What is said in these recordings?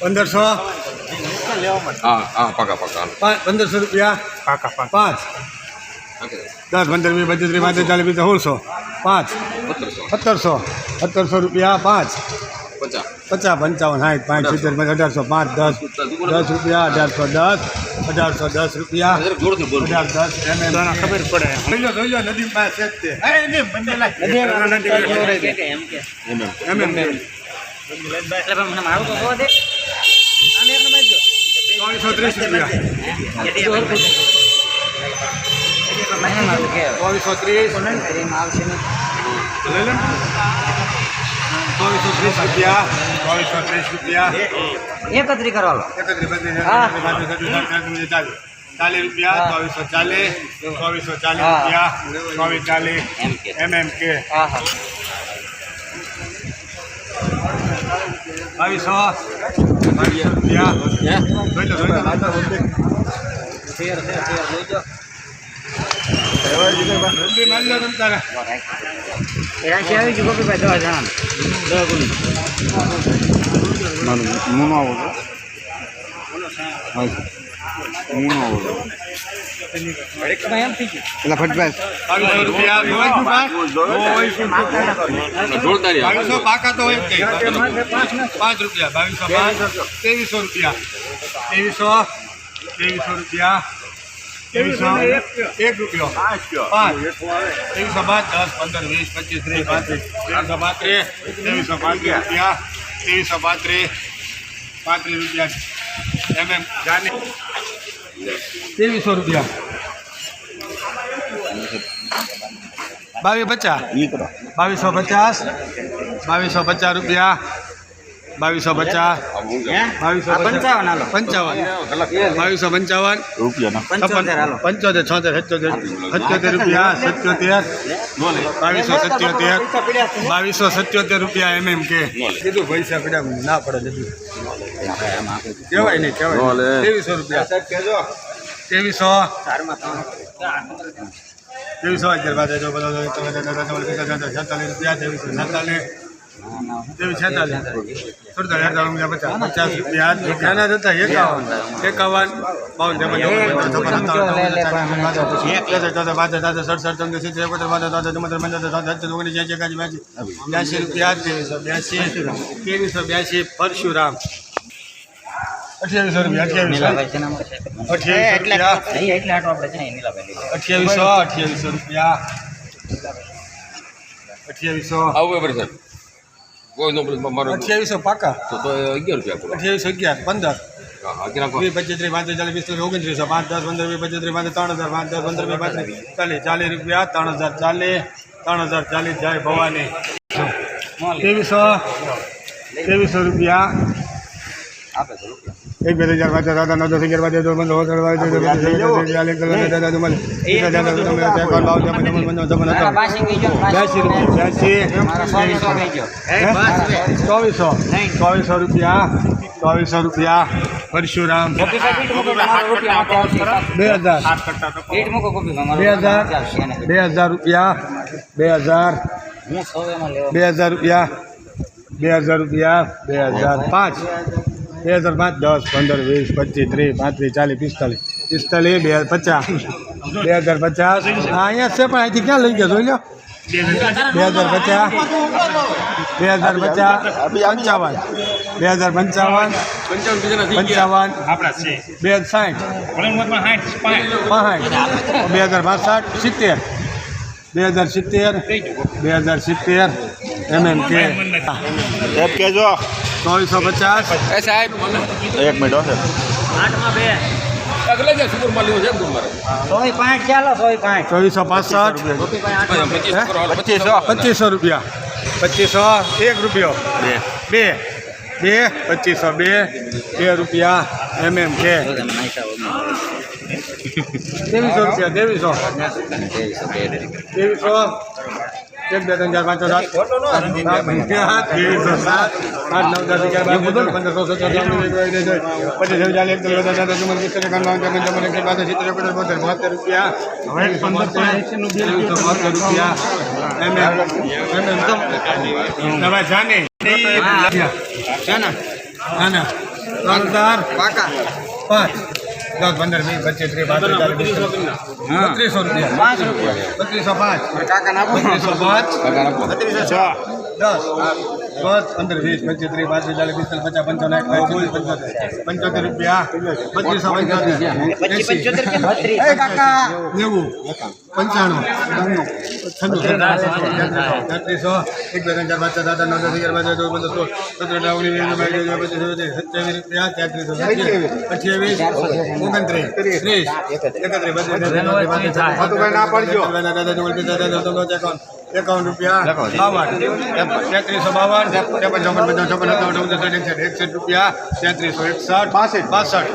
પંદરસો હા હા પાકા પાકા. પંદરસો રૂપિયા. પાકા પાકા. પાંચ. દસ પંદર વીસ પચીસ ત્રીસ પાંત્રીસ ચાલીસ પિસ્તાલીસ સોળસો. પાંચ. સત્તરસો. સત્તરસો. રૂપિયા પાંચ. પચાસ. પચાસ પંચાવન સાઠ પાંચ સિત્તેર પાંચ અઢારસો પાંચ દસ. દસ રૂપિયા અઢારસો દસ. અઢારસો દસ રૂપિયા. અઢાર દસ ખબર પડે. જોઈ લો જોઈ લો નદી પાસે જ તે એમ એમ ત્રણસો ત્રીસ રૂપિયા. ચોવીસો ત્રીસ. લે ચોવીસો ત્રીસ રૂપિયા. ચોવીસો ત્રીસ રૂપિયા. એકત્રી બત્રીસ હા. ચાલીસ ચાલીસ ચાલીસ રૂપિયા ચોવીસો ચાલીસ ચોવીસો ચાલીસ રૂપિયા ચોવીસ ચાલીસ. એમ એમ કે. હા હા. બાવીસો બાવીસો રૂપિયા જોઈ લો જોઈ લો રૂપિયા મારી પેલા ફટભાઈ. પાકા તો હોય પાંચ રૂપિયા બાવીસો પાંચ ત્રેવીસો રૂપિયા. ત્રેવીસો ત્રેવીસો રૂપિયા. ત્રેવીસો એક રૂપિયો. પાંચ. ત્રેવીસો પાંચ દસ પંદર વીસ પચીસ ત્રીસ પાંત્રીસ. ત્રેવીસો પાંત્રીસ ત્રેવીસો પાંત્રીસ રૂપિયા. ત્રેવીસો પાંત્રીસ પાંત્રીસ રૂપિયા. એમ એમ. જાની. ત્રેવીસો રૂપિયા. બાવીસ પચાસ. બાવીસો પચાસ. બાવીસો પચાસ રૂપિયા. બાવીસો પચાસ બાવીસો પંચાવન હાલો. પંચાવન બાવીસો પંચાવન રૂપિયા પંચોતેર છોતેર સત્યોતેર સત્યોતેર રૂપિયા સત્યોતેર બાવીસો સત્યોતેર બાવીસો સત્યોતેર રૂપિયા એમ એમ કે કીધું પૈસા પડ્યા ના પડે દીધું કહેવાય નહીં કહેવાય ત્રેવીસો રૂપિયા ત્રેવીસો ત્રેવીસો અગિયાર બાદ બધા બધો છેતાલીસ રૂપિયા ત્રેવીસો છેતાલીસ પચાસ રૂપિયા નાના જતા એકાવન. એકાવન બાવન એકાસી બ્યાસી. રૂપિયા પરશુરામ. અઠ્યાવીસો રૂપિયા અઠ્યાવીસો. અઠ્યાવીસો રૂપિયા. અઠ્યાવીસો અઠ્યાવીસો રૂપિયા. અઠ્યાવીસો. આવું સાહેબ કોઈ નો મારો અઠ્યાવીસો પાકા. તો તો અગિયાર રૂપિયા પૂરો અઠ્યાવીસો અગિયાર પંદર. વીસ પચીસ ત્રીસ પાંત્રીસ ચાલીસ વીસ ઓગણત્રીસો પાંચ દસ પંદર વીસ પચીસ પાંત્રીસ ત્રણ હજાર પાંચ દસ પંદર વીસ પાંત્રીસ ચાલીસ ચાલીસ રૂપિયા ત્રણ હજાર ચાલીસ ત્રણ હજાર ચાલીસ જાય ભવાની. ત્રેવીસો ત્રેવીસો રૂપિયા. આપે છે રૂપિયા. એક બે હજાર પાંચ સાત નવ દસ અગિયાર પાંચ ચૌદ પંદર સોળ સત્તર અઢાર ઓગણીસ. ચોવીસો ચોવીસો રૂપિયા ચોવીસો રૂપિયા પરશુરામ. બે હજાર બે હજાર. બે હજાર રૂપિયા બે હજાર બે હજાર રૂપિયા બે હજાર રૂપિયા બે હજાર પાંચ બે હજાર પાંચ દસ પંદર વીસ પચીસ ત્રીસ પાંત્રીસ ચાલીસ પિસ્તાલીસ પિસ્તાલીસ બે હજાર પચાસ બે હજાર પચાસ હા અહીંયા છે પણ અહીંથી ક્યાં લઈ ગયો જોઈ લો બે હજાર પચાસ બે હજાર પચાસ પંચાવન બે હજાર પંચાવન પંચાવન બે હજાર સાઠ પાંસઠ બે હજાર પાસઠ સિત્તેર બે હજાર સિત્તેર બે હજાર સિત્તેર એમ એમ કે કહેજો ચોવીસો પચાસ. એ સાહેબ. એક મિનિટ હશે આઠમાં બે. ચોવીસો પાસઠ. પચીસ પચીસો રૂપિયા. પચીસો એક રૂપિયો. બે. બે. બે. પચીસો બે. બે રૂપિયા એમ એમ છે. ત્રેવીસો રૂપિયા ત્રેવીસો. ત્રેવીસો. એક બે ત્રણ ચાર પાંચ છ સાત. સાત આઠ નવ દસ અગિયાર બાર પંદર સોળ સત્તર અઢાર ઓગણીસ વીસ એકવીસ બાવીસ પચીસ હજાર એક એકતાલીસ બેતાલીસ તેતાલીસ ચુમ્માલીસ પિસ્તાલીસ એકાવન ત્રેપન ચોપન એકસઠ બાસઠ સિત્તેર એકોતેર બોતેર બોતેર રૂપિયા બોતેર રૂપિયા એમ એમ એમ એમ તો દવા જાને ને ના ના ત્રણ હજાર પાકા પાંચ દસ પંદર વીસ પચીસ ત્રીસ પાંત્રીસ. બત્રીસો રૂપિયા. પાંચ રૂપિયા. બત્રીસો પાંચ. કાકા બત્રીસો પાંચ. બત્રીસો છ. દસ. દસ પંદર વીસ પચીસ ત્રીસ પાંત્રીસ ચાલીસ પિસ્તાલીસ પચાસ પંચાવન એક પંચોતેર પંચોતેર પંચોતેર રૂપિયા બત્રીસો પંચોતેર નેવું પંચાણું છત્રીસો એક બે ત્રણ ચાર પાંચ સાત આઠ નવ દસ અગિયાર બાર ચૌદ પંદર સોળ સત્તર ઓગણીસ પચીસ સત્યાવીસ રૂપિયા તેત્રીસો અઠ્યાવીસ ઓગણત્રીસ ત્રીસ એકત્રીસ બત્રીસ એકાવન રૂપિયા. બાવન તેત્રીસો બાવન. ત્રેપન ચોપન પચાસ ચોપન સત્તાવન ઓગણસાઠ એકસઠ એકસઠ રૂપિયા. તેત્રીસો એકસઠ. બાસઠ બાસઠ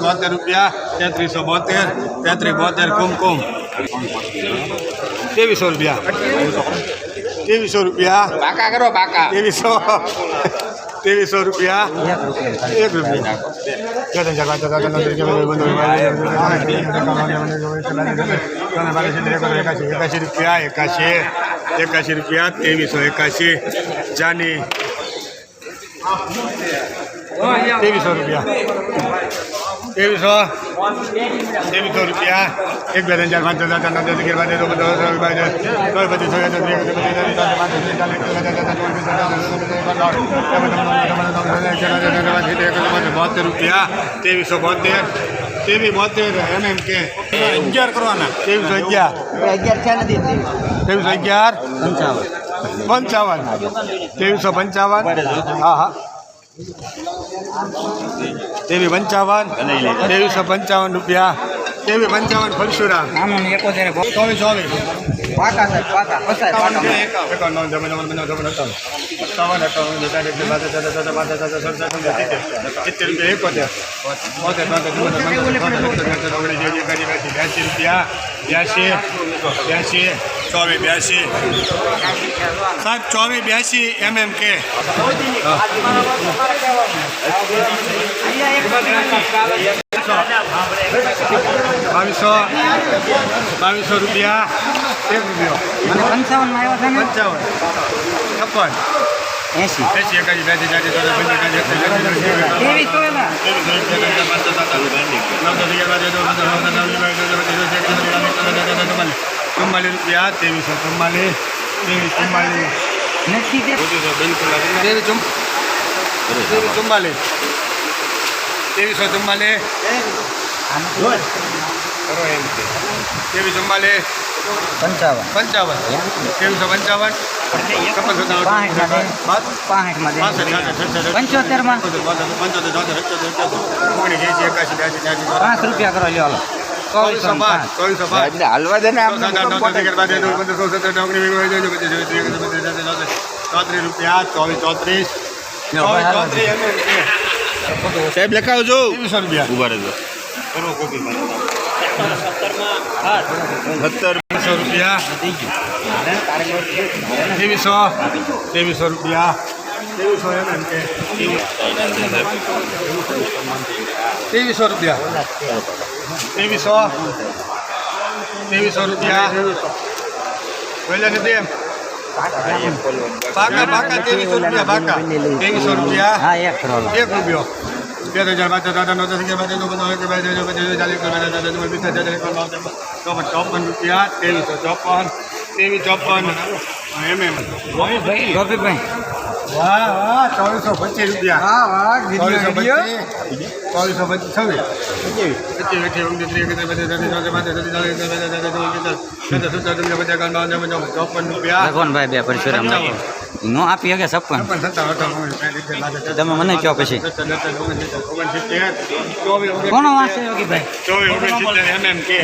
બોતેર રૂપિયા. તેત્રીસો બોતેર. તેત્રીસ બોતેર કુમકુમ ત્રેવીસો રૂપિયા. ત્રેવીસો રૂપિયા. પાકા કરો પાકા. ત્રેવીસો. ત્રેવીસો રૂપિયા એક રૂપિયા એકાશી રૂપિયા એકાશી એકાશી રૂપિયા ત્રેવીસો એકાશી જાની ત્રેવીસો રૂપિયા ત્રેવીસો ત્રેવીસો રૂપિયા એક બે ત્રણ ચાર પાંચ છ સાત આઠ નવ દસ અગિયાર બાર તેર ચૌદ પચીસ છવ્વીસ સત્તાવીસ અઠ્યાવીસ બોતેર રૂપિયા તેવીસો બોતેર તેવી બોતેર એમ એમ કે અગિયાર કરવાના ત્રેવીસો અગિયાર અગિયાર છે નથી ત્રેવીસો અગિયાર પંચાવન પંચાવન ત્રેવીસો પંચાવન હા હા ત્રેવીસ પંચાવન તેવીસો પંચાવન રૂપિયા તેવી પંચાવન પરશુરામ એકોતેર ચોવીસ ચોવીસ પાકા સાહેબ પાકા પસાય રૂપિયા એકાસી બ્યાસી સાહેબ ચોવી બ્યાસી એમ એમ કે બાવીસો બાવીસો રૂપિયા એક રૂપિયો મને પંચાવનમાં આવ્યો છે ને પંચાવન છપ્પન એસી એસી એકાસી બ્યાસી ત્યાસી ચોસઠ પંચાસી એકાસી એકાસી એકાસી તેવીસ તો એના ચુમ્માલીસ રૂપિયા ત્રેવીસો ચુમ્માલીસ ત્રેવીસ ચુમ્માલીસ ત્રેવીસ ત્રેવીસ ચુમ્માલીસ ત્રેવીસો ચુમ્માલીસ ત્રેવીસ ચુમ્માલીસ પંચાવન પંચાવન ત્રેવીસો પંચાવન પાંચ રૂપિયા કરો લ્યો પાંચ ચોવીસો પાંચ હલવા દે ને ચોત્રીસ રૂપિયા ચોવીસ ચોત્રીસ. સાહેબ લખાવજો. ત્રેવીસો રૂપિયા. ઊભા રહેજો. સત્તર રૂપિયા. ત્રેવીસો. ત્રેવીસો રૂપિયા. ત્રેવીસો એમ એમ કે ત્રેવીસો રૂપિયા. ત્રેવીસો. ત્રેવીસો રૂપિયા. પહેલા નથી એમ પાકા પાકા ત્રેવીસો રૂપિયા પાકા ત્રેવીસો રૂપિયા. હા એક રૂપિયો. બે હજાર પાંચ હજાર નવ દસ હજાર બાર તેર ચૌદ પંદર સોળ સત્તર અઢાર ચાલીસ ચોપન ચોપન રૂપિયા ત્રેવીસો ચોપન ત્રેવીસ ચોપન. એમ એમ. ગોપીભાઈ. વાહ વાહ ચોવીસો પચીસ રૂપિયા. હા વાહ ચોવીસો પચીસ. ચોવીસો પચીસ છવ્વીસ. પચીસ પચાસ ત્રેપન ચોપન રૂપિયા ભગવાનભાઈ બે પરશુરામ નો આપી શકે છપ્પન. તમે મને કહો પછી? કોનો વાંચે યોગીભાઈ ચોવીસ ઓગણસિત્તેર એમ એમ કે.